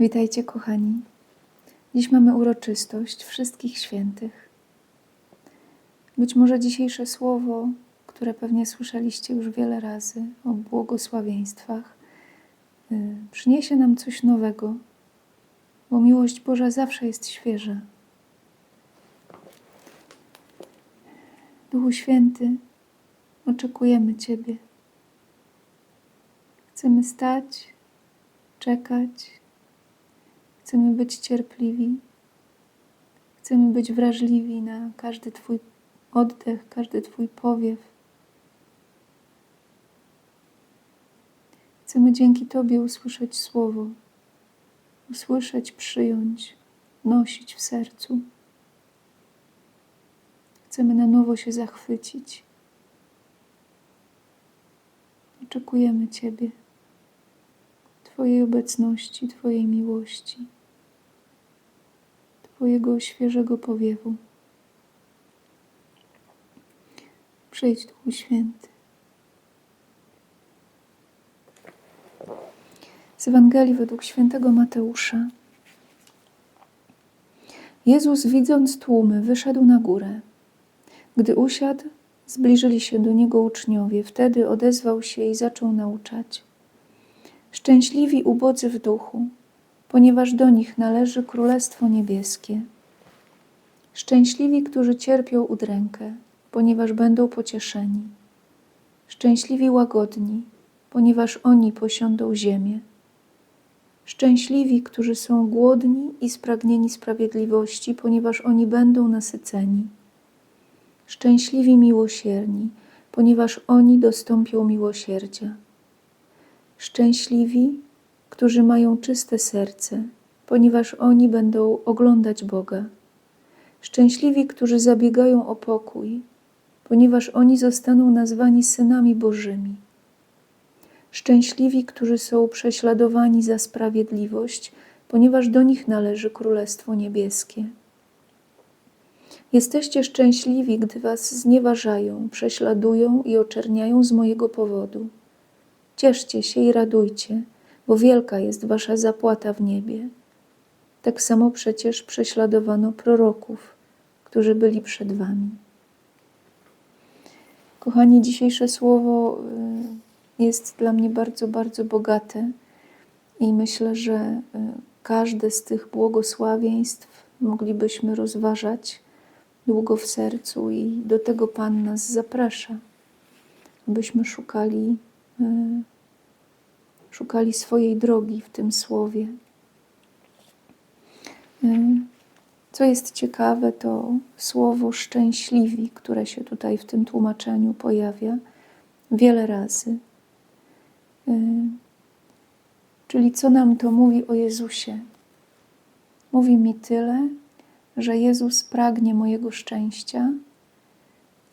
Witajcie, kochani. Dziś mamy uroczystość wszystkich świętych. Być może dzisiejsze słowo, które pewnie słyszeliście już wiele razy o błogosławieństwach, y, przyniesie nam coś nowego, bo miłość Boża zawsze jest świeża. Duchu Święty, oczekujemy Ciebie. Chcemy stać, czekać, chcemy być cierpliwi, chcemy być wrażliwi na każdy Twój oddech, każdy Twój powiew. Chcemy dzięki Tobie usłyszeć Słowo, usłyszeć, przyjąć, nosić w sercu. Chcemy na nowo się zachwycić. Oczekujemy Ciebie, Twojej obecności, Twojej miłości, Twojego świeżego powiewu. Przyjdź, Duchu Święty. Z Ewangelii według świętego Mateusza. Jezus, widząc tłumy, wyszedł na górę. Gdy usiadł, zbliżyli się do niego uczniowie. Wtedy odezwał się i zaczął nauczać. Szczęśliwi ubodzy w duchu, ponieważ do nich należy Królestwo Niebieskie. Szczęśliwi, którzy cierpią udrękę, ponieważ będą pocieszeni. Szczęśliwi łagodni, ponieważ oni posiądą ziemię. Szczęśliwi, którzy są głodni i spragnieni sprawiedliwości, ponieważ oni będą nasyceni. Szczęśliwi miłosierni, ponieważ oni dostąpią miłosierdzia. Szczęśliwi, którzy mają czyste serce, ponieważ oni będą oglądać Boga. Szczęśliwi, którzy zabiegają o pokój, ponieważ oni zostaną nazwani synami Bożymi. Szczęśliwi, którzy są prześladowani za sprawiedliwość, ponieważ do nich należy Królestwo Niebieskie. Jesteście szczęśliwi, gdy was znieważają, prześladują i oczerniają z mojego powodu. Cieszcie się i radujcie, bo wielka jest wasza zapłata w niebie. Tak samo przecież prześladowano proroków, którzy byli przed wami. Kochani, dzisiejsze słowo y, jest dla mnie bardzo, bardzo bogate i myślę, że y, każde z tych błogosławieństw moglibyśmy rozważać długo w sercu i do tego Pan nas zaprasza, abyśmy szukali, y, szukali swojej drogi w tym słowie. Co jest ciekawe, to słowo szczęśliwi, które się tutaj w tym tłumaczeniu pojawia wiele razy. Czyli co nam to mówi o Jezusie? Mówi mi tyle, że Jezus pragnie mojego szczęścia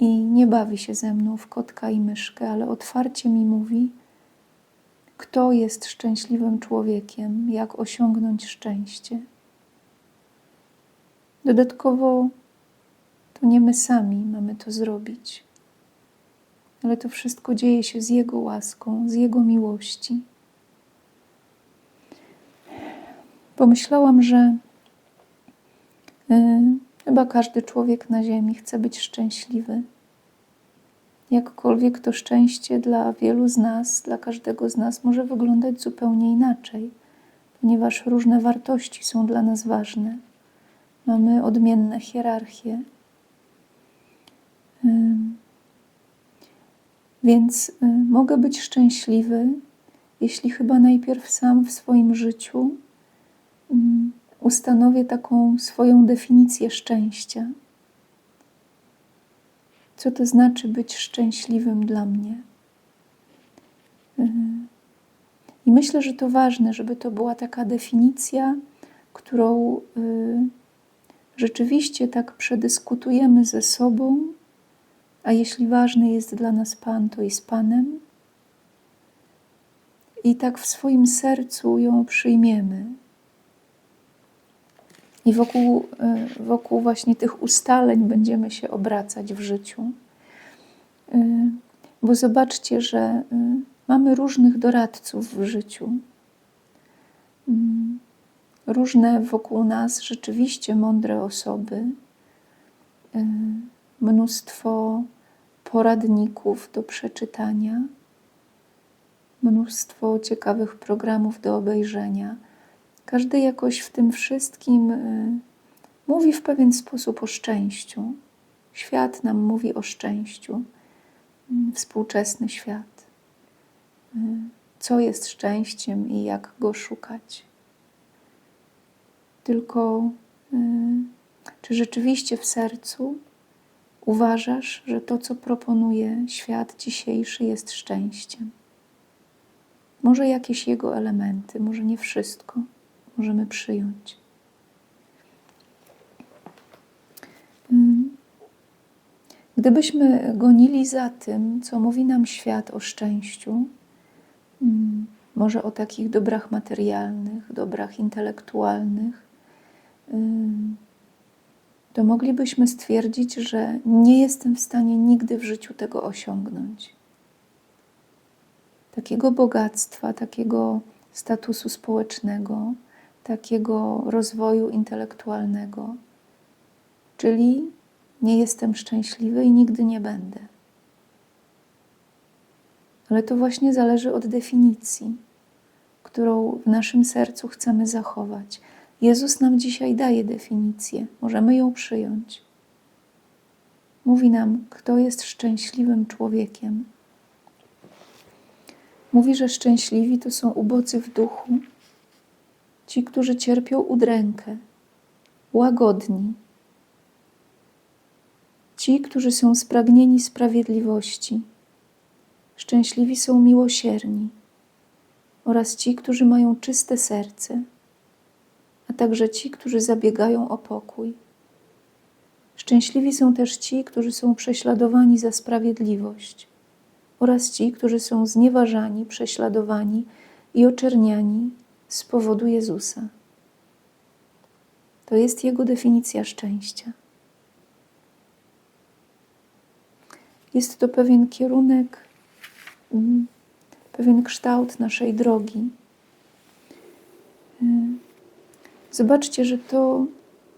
i nie bawi się ze mną w kotka i myszkę, ale otwarcie mi mówi, kto jest szczęśliwym człowiekiem, jak osiągnąć szczęście. Dodatkowo to nie my sami mamy to zrobić, ale to wszystko dzieje się z Jego łaską, z Jego miłości. Pomyślałam, że y, chyba każdy człowiek na Ziemi chce być szczęśliwy. Jakkolwiek to szczęście dla wielu z nas, dla każdego z nas może wyglądać zupełnie inaczej, ponieważ różne wartości są dla nas ważne mamy odmienne hierarchie. Więc y, mogę być szczęśliwy, jeśli chyba najpierw sam w swoim życiu ustanowię taką swoją definicję szczęścia. Co to znaczy być szczęśliwym dla mnie? I myślę, że to ważne, żeby to była taka definicja, którą y, rzeczywiście tak przedyskutujemy ze sobą, a jeśli ważny jest dla nas Pan, to i z Panem, i tak w swoim sercu ją przyjmiemy. I wokół, e, wokół właśnie tych ustaleń będziemy się obracać w życiu. E, bo zobaczcie, że e, mamy różnych doradców w życiu. Mm. różne wokół nas rzeczywiście mądre osoby, mnóstwo poradników do przeczytania, mnóstwo ciekawych programów do obejrzenia. Każdy jakoś w tym wszystkim y, mówi w pewien sposób o szczęściu. Świat nam mówi o szczęściu, mm, współczesny świat. Y, co jest szczęściem i jak go szukać. Tylko y, czy rzeczywiście w sercu uważasz, że to, co proponuje świat dzisiejszy, jest szczęściem? Może jakieś jego elementy, może nie wszystko możemy przyjąć. Gdybyśmy gonili za tym, co mówi nam świat o szczęściu, może o takich dobrach materialnych, dobrach intelektualnych, to moglibyśmy stwierdzić, że nie jestem w stanie nigdy w życiu tego osiągnąć. Takiego bogactwa, takiego statusu społecznego, takiego rozwoju intelektualnego. Czyli nie jestem szczęśliwy i nigdy nie będę. Ale to właśnie zależy od definicji, którą w naszym sercu chcemy zachować. Jezus nam dzisiaj daje definicję, możemy ją przyjąć. Mówi nam, kto jest szczęśliwym człowiekiem. Mówi, że szczęśliwi to są ubodzy w duchu, ci, którzy cierpią udrękę, łagodni, ci, którzy są spragnieni sprawiedliwości, szczęśliwi są miłosierni. Oraz ci, którzy mają czyste serce, a także ci, którzy zabiegają o pokój. Szczęśliwi są też ci, którzy są prześladowani za sprawiedliwość. Oraz ci, którzy są znieważani, prześladowani i oczerniani z powodu Jezusa. To jest Jego definicja szczęścia. Jest to pewien kierunek, mm, pewien kształt naszej drogi. Y, zobaczcie, że to,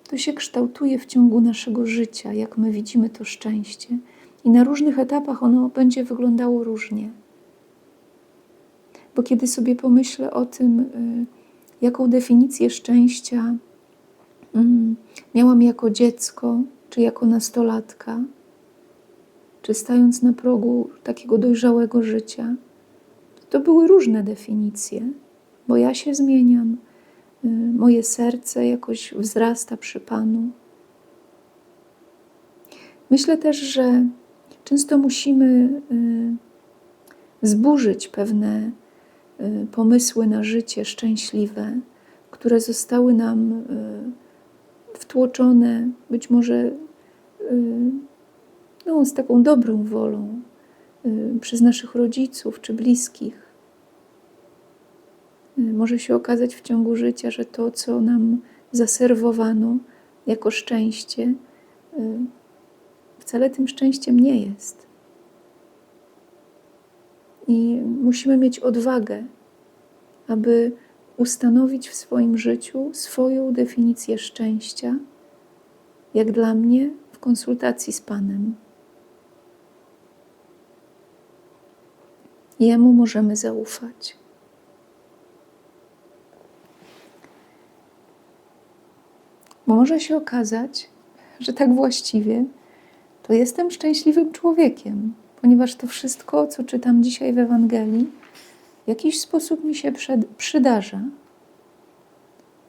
to się kształtuje w ciągu naszego życia, jak my widzimy to szczęście, i na różnych etapach ono będzie wyglądało różnie. Bo kiedy sobie pomyślę o tym, y, jaką definicję szczęścia mm, miałam jako dziecko, czy jako nastolatka, czy stając na progu takiego dojrzałego życia, to były różne definicje, bo ja się zmieniam, y, moje serce jakoś wzrasta przy Panu. Myślę też, że często musimy y, zburzyć pewne pomysły na życie szczęśliwe, które zostały nam wtłoczone być może no, z taką dobrą wolą y, przez naszych rodziców czy bliskich. Y, może się okazać w ciągu życia, że to, co nam zaserwowano jako szczęście, y, wcale tym szczęściem nie jest. I musimy mieć odwagę, aby ustanowić w swoim życiu swoją definicję szczęścia, jak dla mnie w konsultacji z Panem. Jemu możemy zaufać. Bo może się okazać, że tak właściwie to jestem szczęśliwym człowiekiem, ponieważ to wszystko, co czytam dzisiaj w Ewangelii, w jakiś sposób mi się przydarza.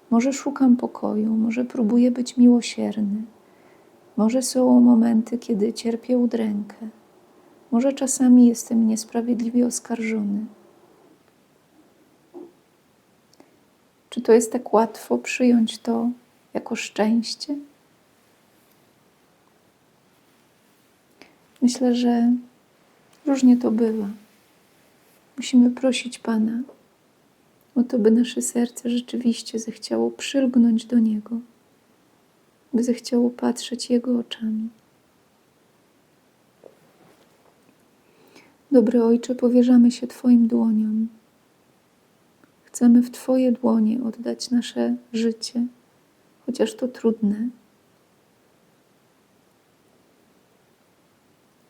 Może szukam pokoju, może próbuję być miłosierny, może są momenty, kiedy cierpię udrękę. Może czasami jestem niesprawiedliwie oskarżony. Czy to jest tak łatwo przyjąć to jako szczęście? Myślę, że różnie to bywa. Musimy prosić Pana o to, by nasze serce rzeczywiście zechciało przylgnąć do Niego, by zechciało patrzeć Jego oczami. Dobry Ojcze, powierzamy się Twoim dłoniom. Chcemy w Twoje dłonie oddać nasze życie, chociaż to trudne.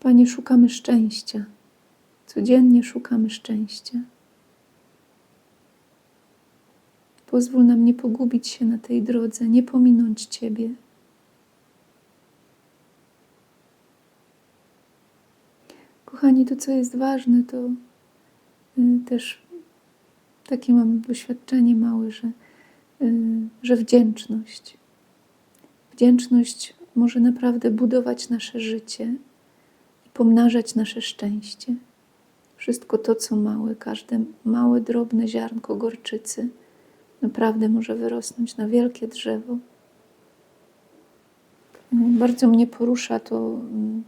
Panie, szukamy szczęścia. Codziennie szukamy szczęścia. Pozwól nam nie pogubić się na tej drodze, nie pominąć Ciebie. Kochani, to co jest ważne, to y, też takie mam doświadczenie małe, że, y, że wdzięczność. Wdzięczność może naprawdę budować nasze życie pomnażać nasze szczęście. Wszystko to, co małe, każde małe, drobne ziarnko gorczycy, naprawdę może wyrosnąć na wielkie drzewo. Bardzo mnie porusza to, mm,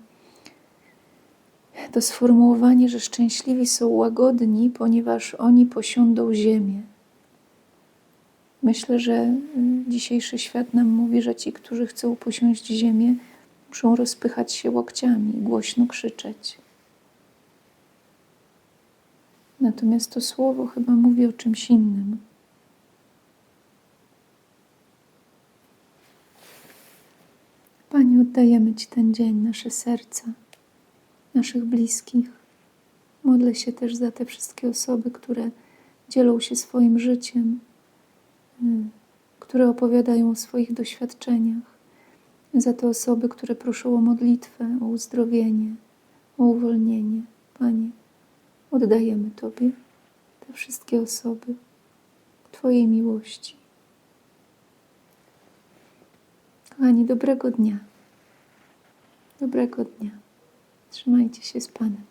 to sformułowanie, że szczęśliwi są łagodni, ponieważ oni posiądą ziemię. Myślę, że y, dzisiejszy świat nam mówi, że ci, którzy chcą posiąść ziemię, muszą rozpychać się łokciami głośno krzyczeć. Natomiast to słowo chyba mówi o czymś innym. Panie, oddajemy Ci ten dzień, nasze serca, naszych bliskich. Modlę się też za te wszystkie osoby, które dzielą się swoim życiem, y, które opowiadają o swoich doświadczeniach, za te osoby, które proszą o modlitwę, o uzdrowienie, o uwolnienie. Panie, oddajemy Tobie te wszystkie osoby Twojej miłości. Kochani, dobrego dnia. Dobrego dnia. Trzymajcie się z Panem.